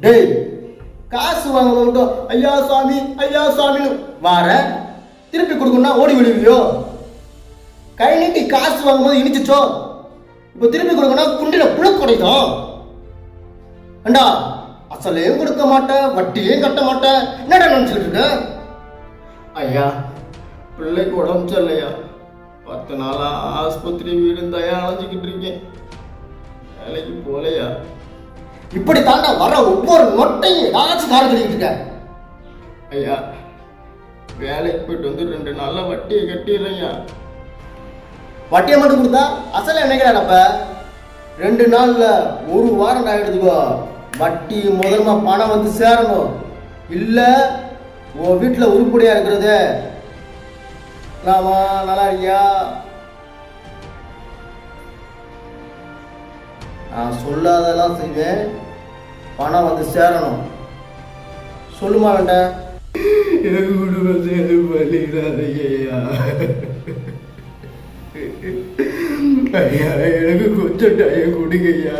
டேய் காசு வாங்க ஐயா சாமி ஐயா சாமின்னு வார திருப்பி கொடுக்கணும்னா ஓடி விடுவியோ? கை நீட்டி காசு வாங்கும்போது இனிச்சிச்சோ? இப்போ திருப்பி கொடுக்கணும் குண்டில புழு குடைக்கும் ஏண்டா அசலையும் கொடுக்க மாட்டேன் வட்டியும் கட்ட மாட்டேன் என்னடா நினைச்சிட்டு இருக்க? ஐயா பிள்ளைக்கு உடம்பு சரியில்லையா? பத்து நாளா ஆஸ்பத்திரி வீடு தயா அலைஞ்சிக்கிட்டு இருக்கேன். வேலைக்கு போலையா இப்படி தாண்டா வர ஒவ்வொரு நொட்டையும் ஏதாச்சும் காரணம் சொல்லிட்டு இருக்க ஐயா வேலைக்கு போயிட்டு வந்து ரெண்டு நாள்ல வட்டியை கட்டிடுறேன்யா. வட்டியை மட்டும் கொடுத்தா அசல நினைக்கிறேன் அப்ப? ரெண்டு நாள்ல ஒரு வாரம் நான் எடுத்துக்கோ. வட்டி முதல்ல பணம் வந்து சேரணும். இல்ல உன் வீட்டுல உருப்படியா இருக்கிறது. ராமா நல்லா இருக்கியா? நான் சொல்லாதெல்லாம் செய்வேன். பணம் வந்து சேரணும். சொல்லுமா வேண்டாம் என் குடும்பத்தை எதுவும் பண்ணிடாதீங்கய்யா ஐயா. எனக்கு கொஞ்சம் டயம் கொடுங்கய்யா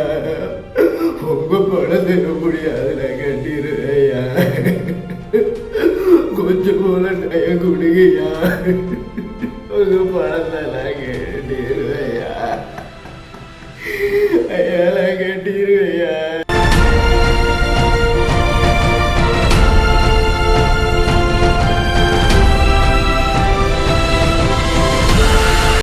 உங்க பணம் தர முடியாது நான் ஐயா. கொஞ்சம் போல டயம் கொடுங்கய்யா உங்க பணத்தை நான் கட்டிடுவேன் கேட்டீர்கள்.